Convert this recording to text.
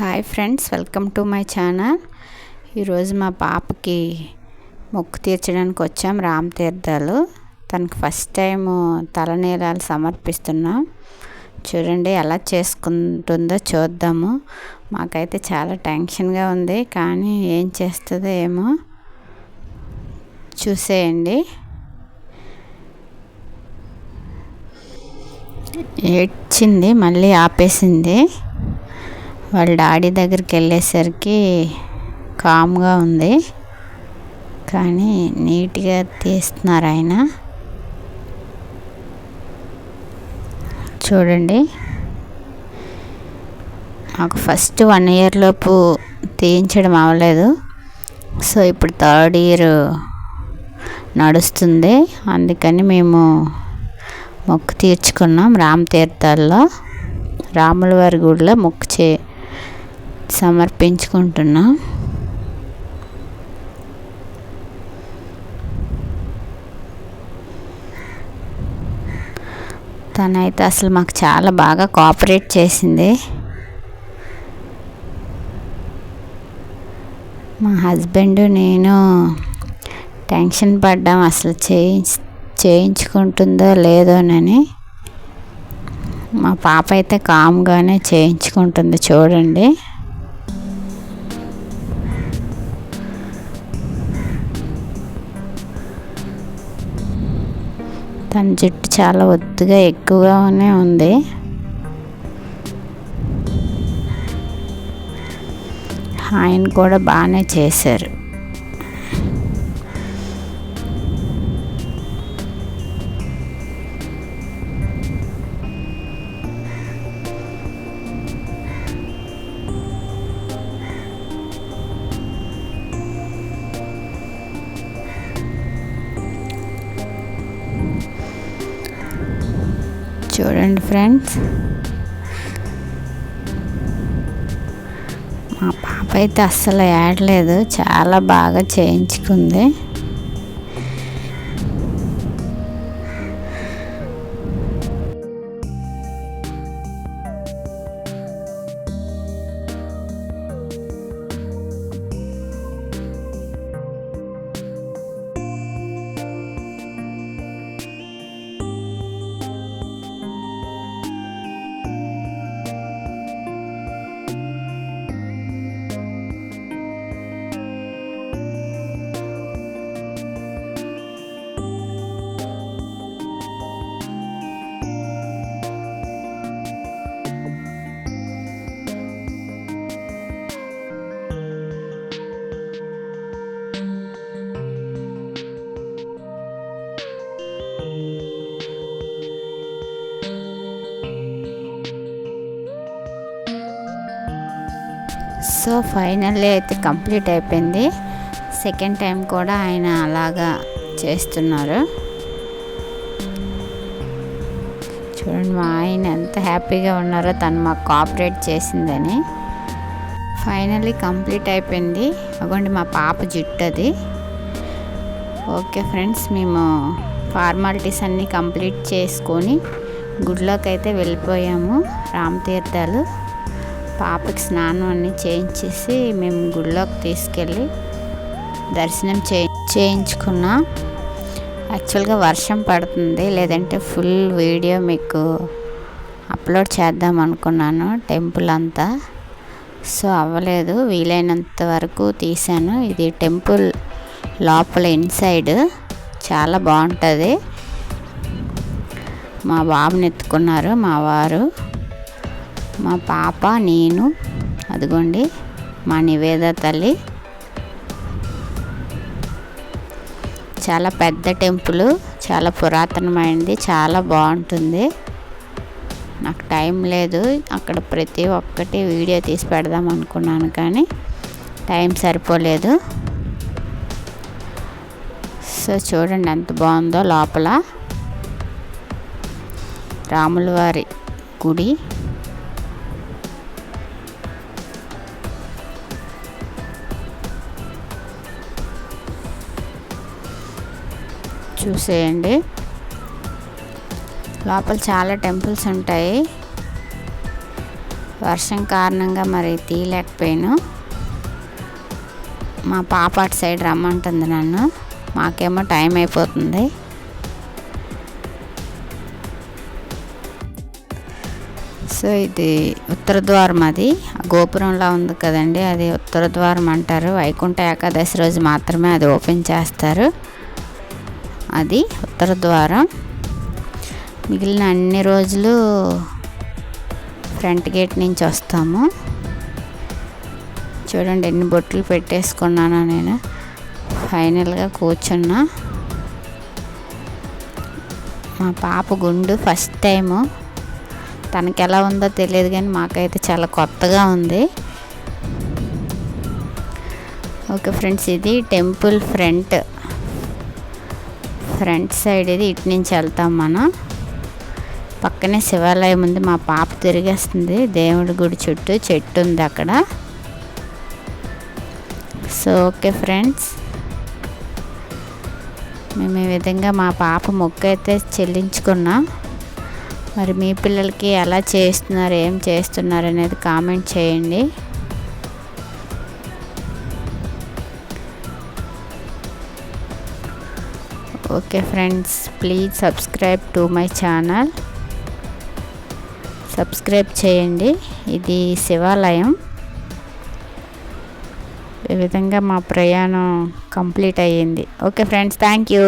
Hi friends welcome to my channel. ఈరోజు మా పాపకి మొక్కు తీర్చడానికి వచ్చాం రామ్ తీర్థాలు. తనకు ఫస్ట్ టైం తలనీలాలు సమర్పిస్తున్నాం. చూడండి ఎలా చేసుకుంటుందో చూద్దాము. మాకైతే చాలా టెన్షన్గా ఉంది కానీ ఏం చేస్తుందో ఏమో చూసేయండి. ఏడ్చింది మళ్ళీ ఆపేసింది. వాళ్ళ డాడీ దగ్గరికి వెళ్ళేసరికి కామ్గా ఉంది. కానీ నీట్గా తీస్తున్నారు ఆయన. చూడండి. నాకు ఫస్ట్ వన్ ఇయర్ లోపు తీయించడం అవ్వలేదు. సో ఇప్పుడు థర్డ్ ఇయర్ నడుస్తుంది. అందుకని మేము మొక్కు తీర్చుకున్నాం రామ తీర్థాల్లో రాముల వారి గుడిలో మొక్కు చే సమర్పించుకుంటున్నాం. తనైతే అసలు మాకు చాలా బాగా కోఆపరేట్ చేసింది. మా హస్బెండ్ నేను టెన్షన్ పడ్డాం అసలు చేయించ చేయించుకుంటుందో లేదోనని. మా పాప అయితే కామ్గానే చేయించుకుంటుంది చూడండి. తన జుట్టు చాలా ఒత్తుగా ఎక్కువగానే ఉంది. ఆయన కూడా బాగానే చేశారు. చూడండి ఫ్రెండ్స్. మా పాప అయితే అస్సలు ఏడలేదు చాలా బాగా చేయించుకుంది. సో ఫైనల్లీ అయితే కంప్లీట్ అయిపోయింది. సెకండ్ టైం కూడా ఆయన అలాగా చేస్తున్నారు. చూడండి మా ఆయన ఎంత హ్యాపీగా ఉన్నారో తను మాకు కోఆపరేట్ చేసిందని. ఫైనల్లీ కంప్లీట్ అయిపోయింది. అగోండి మా పాప జుట్టు అది. ఓకే ఫ్రెండ్స్ మేము ఫార్మాలిటీస్ అన్నీ కంప్లీట్ చేసుకొని గుడిలోకి అయితే వెళ్ళిపోయాము. రామతీర్థాలు. పాపకి స్నానం అన్నీ చేయించేసి మేము గుడిలోకి తీసుకెళ్ళి దర్శనం చే చేయించుకున్నాం. యాక్చువల్గా వర్షం పడుతుంది లేదంటే ఫుల్ వీడియో మీకు అప్లోడ్ చేద్దాం అనుకున్నాను టెంపుల్ అంతా. సో అవ్వలేదు వీలైనంత వరకు తీసాను ఇది టెంపుల్ లోపల ఇన్సైడ్. చాలా బాగుంటుంది. మా బాబుని ఎత్తుకున్నారు మా వారు. మా పాప నేను అదిగోండి మా నివేద తల్లి. చాలా పెద్ద టెంపుల్ చాలా పురాతనమైనది చాలా బాగుంటుంది. నాకు టైం లేదు అక్కడ ప్రతి ఒక్కటి వీడియో తీసి పెడదాం అనుకున్నాను కానీ టైం సరిపోలేదు. సో చూడండి ఎంత బాగుందో లోపల. రాములవారి గుడి. చూసేయండి. లోపల చాలా టెంపుల్స్ ఉంటాయి. వర్షం కారణంగా మరి తీయలేకపోయాను. మా పాప అటు సైడ్ రమ్మంటుంది నన్ను. మాకేమో టైం అయిపోతుంది. సో ఇది ఉత్తర ద్వారం అది. గోపురంలా ఉంది కదండి అది ఉత్తర ద్వారం అంటారు. వైకుంఠ ఏకాదశి రోజు మాత్రమే అది ఓపెన్ చేస్తారు. అది ఉత్తర ద్వారం. మిగిలిన అన్ని రోజులు ఫ్రంట్ గేట్ నుంచి వస్తాము. చూడండి ఎన్ని బొట్లు పెట్టేసుకున్నాను నేను. ఫైనల్గా కూర్చున్నా. మా పాప గుండు ఫస్ట్ టైము. తనకి ఎలా ఉందో తెలియదు కానీ మాకైతే చాలా కొత్తగా ఉంది. ఓకే ఫ్రెండ్స్ ఇది టెంపుల్ ఫ్రంట్. ఫ్రంట్ సైడ్ ఇది ఇటు నుంచి వెళ్తాం మనం. పక్కనే శివాలయం ఉంది. మా పాప తిరిగేస్తుంది. దేవుడి గుడి చుట్టూ చెట్టు ఉంది అక్కడ. So okay friends. మేము ఈ విధంగా మా పాప మొక్క అయితే చెల్లించుకున్నాం. మరి మీ పిల్లలకి ఎలా చేస్తున్నారు ఏం చేస్తున్నారు అనేది కామెంట్ చేయండి. Okay friends please subscribe to my channel. Subscribe చేయండి. ఇది శివాలయం. ఈ విధంగా మా ప్రయాణం కంప్లీట్ అయ్యింది. Okay friends thank you.